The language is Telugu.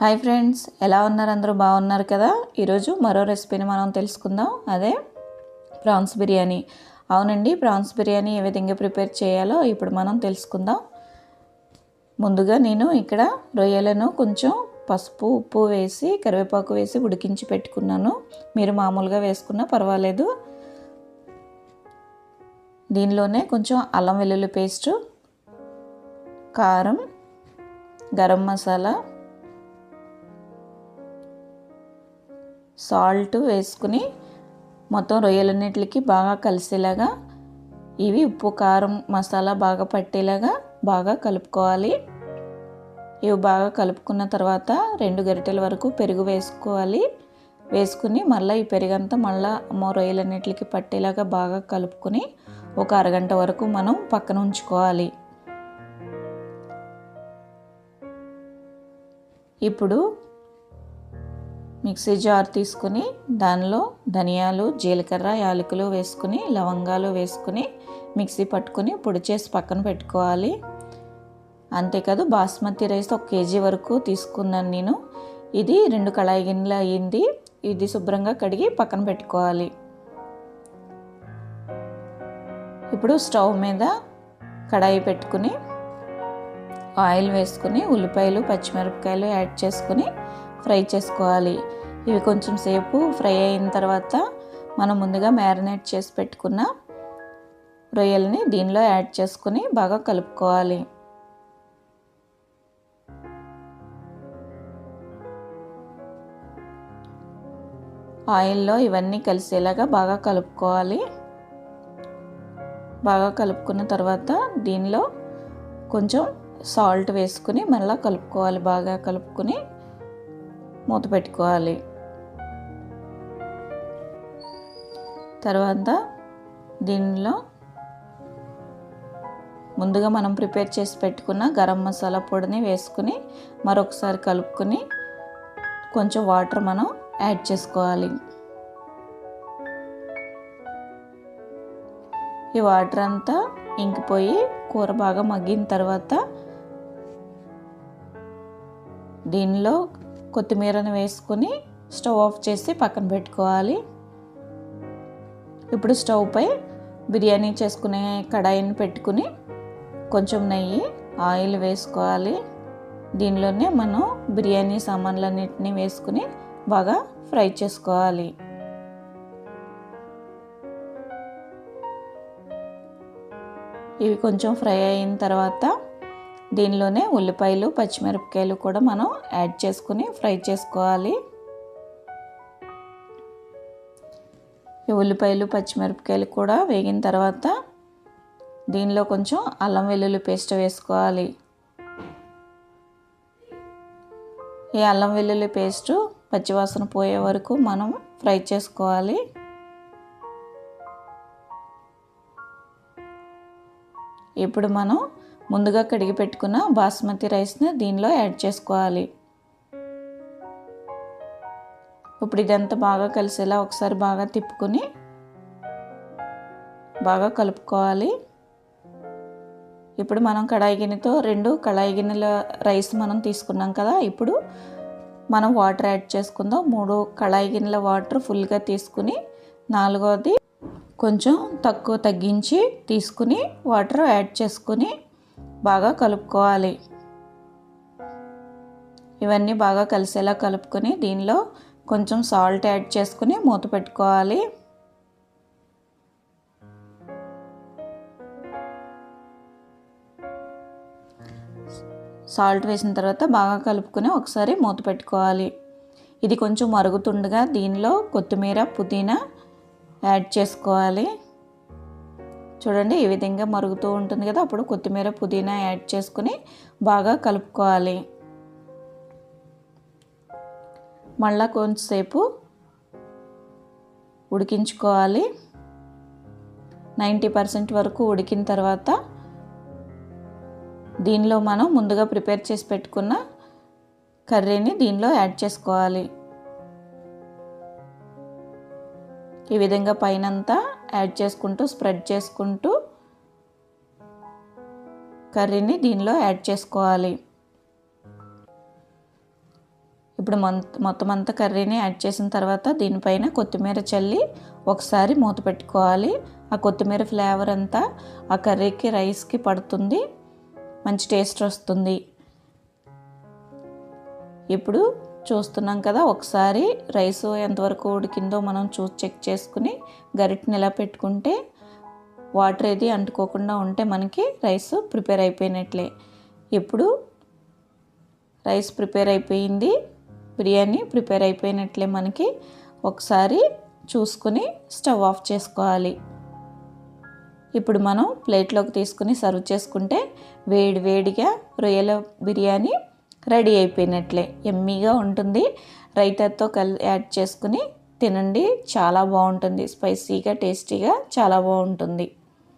హాయ్ ఫ్రెండ్స్ ఎలా ఉన్నారు? అందరూ బాగున్నారు కదా? ఈరోజు మరో రెసిపీని మనం తెలుసుకుందాం. అదే ప్రాన్స్ బిర్యానీ. అవునండి ప్రాన్స్ బిర్యానీ ఏ విధంగా ప్రిపేర్ చేయాలో ఇప్పుడు మనం తెలుసుకుందాం. ముందుగా నేను ఇక్కడ రొయ్యలను కొంచెం పసుపు ఉప్పు వేసి కరివేపాకు వేసి ఉడికించి పెట్టుకున్నాను. మీరు మామూలుగా వేసుకున్నా పర్వాలేదు. దీనిలోనే కొంచెం అల్లం వెల్లుల్లి పేస్టు కారం గరం మసాలా సాల్ట్ వేసుకుని మొత్తం రొయ్యలన్నిటికి బాగా కలిసేలాగా ఇవి ఉప్పు కారం మసాలా బాగా పట్టేలాగా బాగా కలుపుకోవాలి. ఇవి బాగా కలుపుకున్న తర్వాత రెండు గరిటెల వరకు పెరుగు వేసుకోవాలి. వేసుకుని మళ్ళీ ఈ పెరుగంతా మళ్ళీ మా రొయ్యలన్నిటికి పట్టేలాగా బాగా కలుపుకొని ఒక అరగంట వరకు మనం పక్కన ఉంచుకోవాలి. ఇప్పుడు మిక్సీ జార్ తీసుకుని దానిలో ధనియాలు జీలకర్ర యాలకులు వేసుకుని లవంగాలు వేసుకుని మిక్సీ పట్టుకుని పొడి చేసి పక్కన పెట్టుకోవాలి. అంతేకాదు బాస్మతి రైస్ ఒక కేజీ వరకు తీసుకున్నాను నేను. ఇది రెండు కళాయి గిన్నెలు అయ్యింది. ఇది శుభ్రంగా కడిగి పక్కన పెట్టుకోవాలి. ఇప్పుడు స్టవ్ మీద కడాయి పెట్టుకుని ఆయిల్ వేసుకుని ఉల్లిపాయలు పచ్చిమిరపకాయలు యాడ్ చేసుకుని ఫ్రై చేసుకోవాలి. ఇవి కొంచెం సేపు ఫ్రై అయిన తర్వాత మనం ముందుగా మ్యారినేట్ చేసి పెట్టుకున్న రొయ్యల్ని దీనిలో యాడ్ చేసుకుని బాగా కలుపుకోవాలి. ఆయిల్లో ఇవన్నీ కలిసేలాగా బాగా కలుపుకోవాలి. బాగా కలుపుకున్న తర్వాత దీనిలో కొంచెం సాల్ట్ వేసుకుని మళ్ళీ కలుపుకోవాలి. బాగా కలుపుకొని మూత పెట్టుకోవాలి. తర్వాత దీనిలో ముందుగా మనం ప్రిపేర్ చేసి పెట్టుకున్న గరం మసాలా పొడిని వేసుకుని మరొకసారి కలుపుకొని కొంచెం వాటర్ మనం యాడ్ చేసుకోవాలి. ఈ వాటర్ అంతా ఇంకిపోయి కూర బాగా మగ్గిన తర్వాత దీనిలో కొత్తిమీరను వేసుకొని స్టవ్ ఆఫ్ చేసి పక్కన పెట్టుకోవాలి. ఇప్పుడు స్టవ్పై బిర్యానీ చేసుకునే కడాయిని పెట్టుకుని కొంచెం నెయ్యి ఆయిల్ వేసుకోవాలి. దీనిలోనే మనం బిర్యానీ సామాన్లన్నింటినీ వేసుకుని బాగా ఫ్రై చేసుకోవాలి. ఇవి కొంచెం ఫ్రై అయిన తర్వాత దీనిలోనే ఉల్లిపాయలు పచ్చిమిరపకాయలు కూడా మనం యాడ్ చేసుకుని ఫ్రై చేసుకోవాలి. ఈ ఉల్లిపాయలు పచ్చిమిరపకాయలు కూడా వేగిన తర్వాత దీనిలో కొంచెం అల్లం వెల్లుల్లి పేస్ట్ వేసుకోవాలి. ఈ అల్లం వెల్లుల్లి పేస్ట్ పచ్చివాసన పోయే వరకు మనం ఫ్రై చేసుకోవాలి. ఇప్పుడు మనం ముందుగా కడిగి పెట్టుకున్న బాస్మతి రైస్ని దీనిలో యాడ్ చేసుకోవాలి. ఇప్పుడు ఇదంతా బాగా కలిసేలా ఒకసారి బాగా తిప్పుకొని బాగా కలుపుకోవాలి. ఇప్పుడు మనం కడాయి గిన్నెతో రెండు కడాయి గిన్నెల రైస్ మనం తీసుకున్నాం కదా ఇప్పుడు మనం వాటర్ యాడ్ చేసుకుందాం. మూడు కడాయి గిన్నెల వాటర్ ఫుల్గా తీసుకుని నాలుగోది కొంచెం తక్కువ తగ్గించి తీసుకుని వాటర్ యాడ్ చేసుకుని బాగా కలుపుకోవాలి. ఇవన్నీ బాగా కలిసేలా కలుపుకొని దీనిలో కొంచెం సాల్ట్ యాడ్ చేసుకుని మూత పెట్టుకోవాలి. సాల్ట్ వేసిన తర్వాత బాగా కలుపుకొని ఒకసారి మూత పెట్టుకోవాలి. ఇది కొంచెం మరుగుతుండగా దీనిలో కొత్తిమీర పుదీనా యాడ్ చేసుకోవాలి. చూడండి ఈ విధంగా మరుగుతూ ఉంటుంది కదా అప్పుడు కొత్తిమీర పుదీనా యాడ్ చేసుకుని బాగా కలుపుకోవాలి. మళ్ళా కొంచెంసేపు ఉడికించుకోవాలి. నైంటీ పర్సెంట్ వరకు ఉడికిన తర్వాత దీనిలో మనం ముందుగా ప్రిపేర్ చేసి పెట్టుకున్న కర్రీని దీనిలో యాడ్ చేసుకోవాలి. ఈ విధంగా పైనంతా యాడ్ చేసుకుంటూ స్ప్రెడ్ చేసుకుంటూ కర్రీని దీనిలో యాడ్ చేసుకోవాలి. ఇప్పుడు మొత్తం అంతా కర్రీని యాడ్ చేసిన తర్వాత దీనిపైన కొత్తిమీర చల్లి ఒకసారి మూత పెట్టుకోవాలి. ఆ కొత్తిమీర ఫ్లేవర్ అంతా ఆ కర్రీకి రైస్కి పడుతుంది. మంచి టేస్ట్ వస్తుంది. ఇప్పుడు చూస్తున్నాం కదా ఒకసారి రైస్ ఎంతవరకు ఉడికిందో మనం చూసి చెక్ చేసుకుని గరిటని ఇలా పెట్టుకుంటే వాటర్ ఏది అంటుకోకుండా ఉంటే మనకి రైస్ ప్రిపేర్ అయిపోయినట్లే. ఇప్పుడు రైస్ ప్రిపేర్ అయిపోయింది బిర్యానీ ప్రిపేర్ అయిపోయినట్లే మనకి ఒకసారి చూసుకుని స్టవ్ ఆఫ్ చేసుకోవాలి. ఇప్పుడు మనం ప్లేట్లోకి తీసుకుని సర్వ్ చేసుకుంటే వేడి వేడిగా రొయ్యల బిర్యానీ రెడీ అయిపోయినట్లే. ఎమ్మీగా ఉంటుంది. రైతాతో కల్ యాడ్ చేసుకుని తినండి. చాలా బాగుంటుంది. స్పైసీగా టేస్టీగా చాలా బాగుంటుంది.